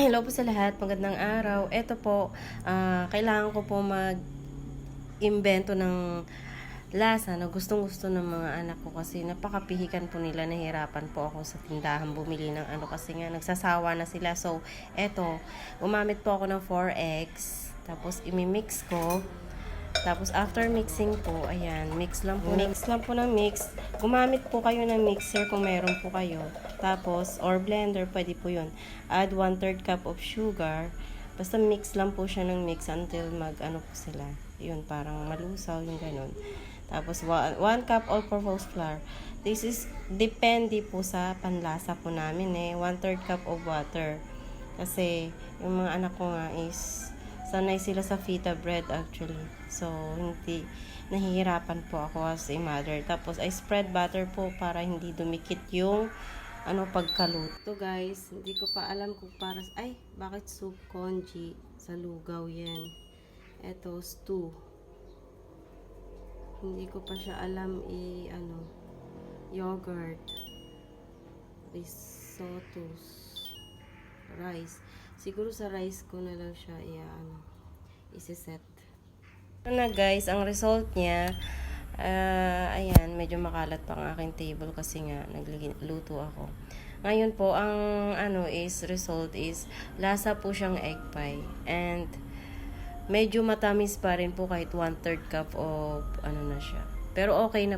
Hello po sa lahat, magandang araw. Ito po, ah, kailangan ko po mag-imbento ng lasa na gustong gusto ng mga anak ko kasi napakapihikan po nila, nahirapan po ako sa tindahan bumili ng ano kasi nga nagsasawa na sila. So, eto, umamit po ako ng 4X, tapos imimix ko. Tapos after mixing po, ayan, mix lang po. Mix lang po ng mix. Gumamit po kayo ng mixer kung meron po kayo. Tapos, or blender, pwede po yun. Add 1 3 cup of sugar. Basta mix lang po siya ng mix until mag, ano po sila. Yun, parang malusaw, yung ganun. Tapos, 1 cup all-purpose flour. This is, depende po sa panlasa po namin eh. 1 3 cup of water. Kasi, yung mga anak ko nga is, sanay sila sa fita bread actually. So, hindi, nahihirapan po ako as a mother. Tapos, I spread butter po para hindi dumikit yung ano pagkaluto. Guys hindi ko pa alam kung para ay bakit soup congee sa lugaw yan? Eto stew. Hindi ko pa siya alam i ano yogurt. Risottos. Rice. Siguro sa rice ko na lang siya i ano isiset ito na guys ang result niya Ah, ayan, medyo makalat pa ang aking table kasi nga nagluto ako. Ngayon po, ang ano is, result is, lasa po siyang egg pie. And, medyo matamis pa rin po kahit one-third cup of, ano na siya. Pero okay na